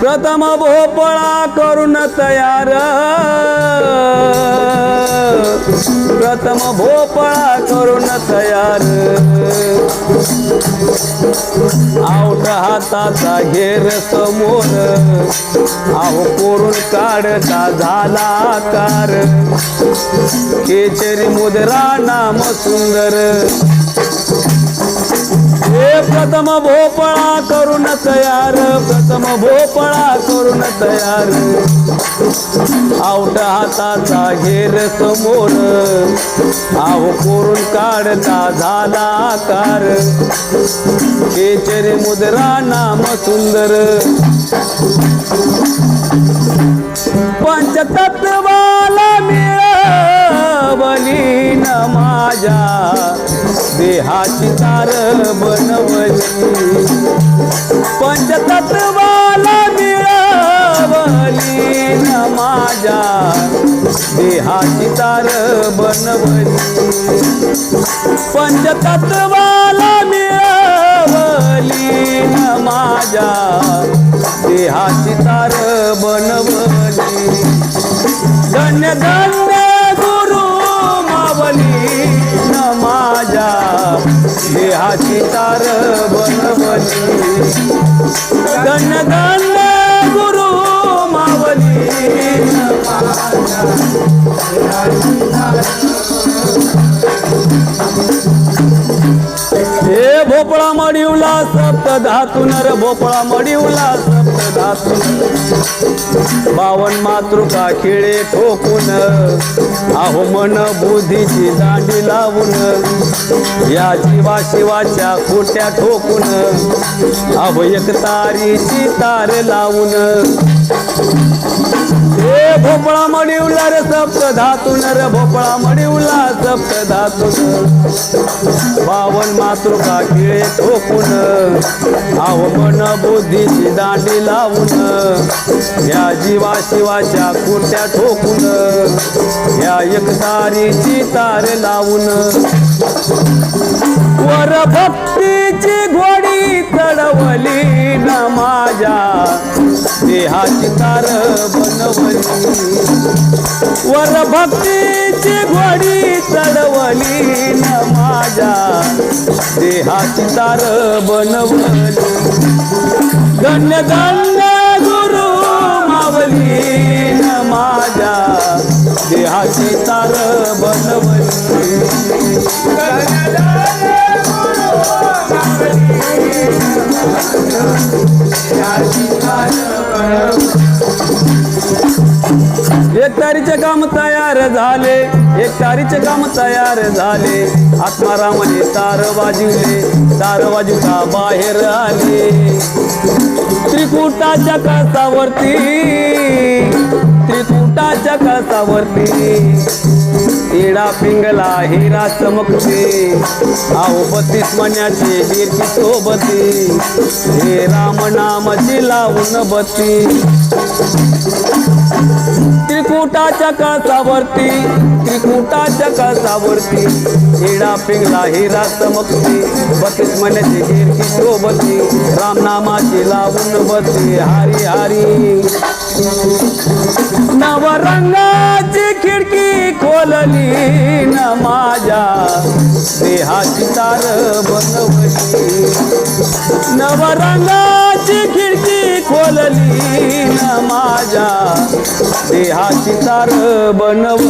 प्रथम भोपळा करून तयार. प्रथम भोपळा करून तयार. आवट हाताचा घेर समोर. आहो कोरून काढता झाला आकार. केचरी मुद्रा नाम सुंदर. प्रथम भोपळा करून तयार प्रथम भोपळा करून तयार. आवट हाताचा घेर समोर आव कोरून काढता झाला आकार. केचरी मुद्रा नाम सुंदर. पंचतत्वाला मिळवली न माझ्या. देहाची तार बनवली. पंचतत्वाला मिळवली न माझ्या. देहाची तार बनवली. पंचतत्वाला मिळवली न माझ्या. देहाची तार बनवली. धन्य धन्य देहाची तार बनवली. धन्य धन्य गुरु मावली. हे भोपळा मडिवला सप्त धातून र भोपळा मडिवला सप्त धातून बावन मातृका खिळे ठोकून. आहो मन बुद्धीची दांडी लावून. या जीवा शिवाच्या खोट्या ठोकून. आहो एक तारीची तार लावून. रे भोपळा मडिवला रे सप्त धातून रे भोपळा मडिवला सप्त धातून. बावन मातृका किळे ठोकून. आहो मन बुद्धीची दांडी लावून. या जीवा शिवाच्या कुट्या ठोकून. या एकतारीची तार लावून. वर भक्तीची देहाची तार बनवली. वर भक्तीची घोडी चढवली न माझ्या. देहाची तार बनवली. धन्य धन्य गुरु मावली न माझ्या. देहाची तार बनवली. तारीचे काम तयार झाले. एक तारीचे काम तयार झाले. आत्मारामाने तार वाजवले. तार वाजवता बाहेर आले. त्रिकुटाच्या कळसावरती त्रिकुटाच्या कळसावरती हिरा पिंगला हिरा चमकते. आहो बत्तीस मण्याचे गिरकी सोबती हे राम नाम लावून बत्ती त्रिकुटाच्या कळसावरती त्रिकुटाच्या कळसावरती हिडा पिंगला हिरा चमकते बत्तीस मण्याची गिरकी शोभती रामनामाची लावून बत्ती हरी हरी. नवरंगाची खिडकी खोलली न माझ्या देहाची तार बनवली. नवरंगा खिडकी खोलली माझ्या देहाची तार बनव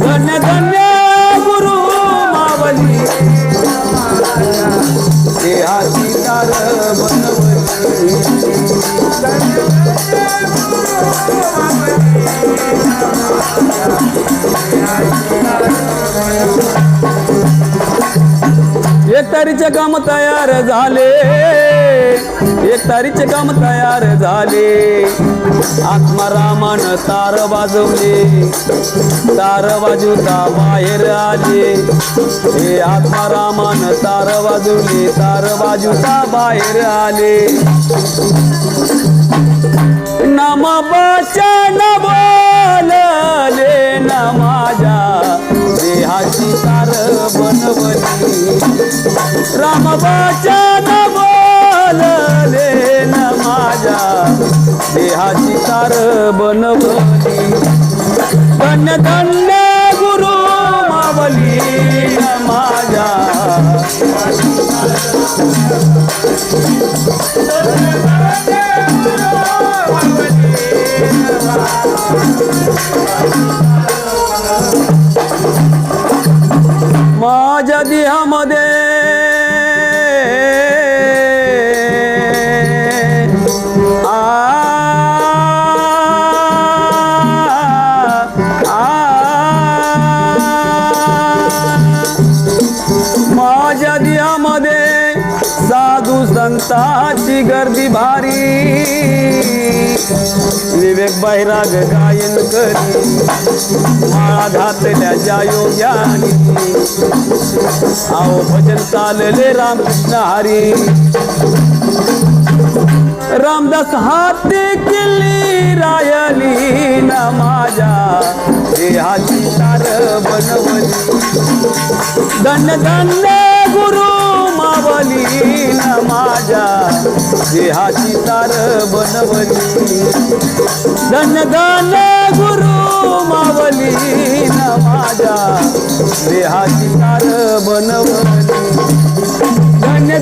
धन्य धन्य गुरु मावली देहाची तार बनव तारीचे काम तयार झाले. एक तारीचे काम तयार झाले. आत्मारामान तार वाजवले. तार वाजवता बाहेर आले. हे आत्मारामान तार वाजवले. तार वाजवता बाहेर आले. नम बचन आले ना माझ्या देहाची तार बनवली. रामबाच्या नवलले ना माझ्या देहाची तार बनवली. धन्य धन्य गुरु मावली माझ्या. माझ्या देहामध्ये माझ्या दियामध्ये साधू संताची गर्दी भारी. विवेक बैराग गायन करी माळा घातल्या ज्या योग्यानी. आओ भजन चालले रामकृष्ण हरी. रामदास हात किल्ली रायली न माझ्या देहाची तार बनवली. धन्य धन्य गुरु बनवली न माझ्या देहाची तार बनवली. धन्य धन्य गुरु मावली न माझ्या देहाची तार बनवली. धन्य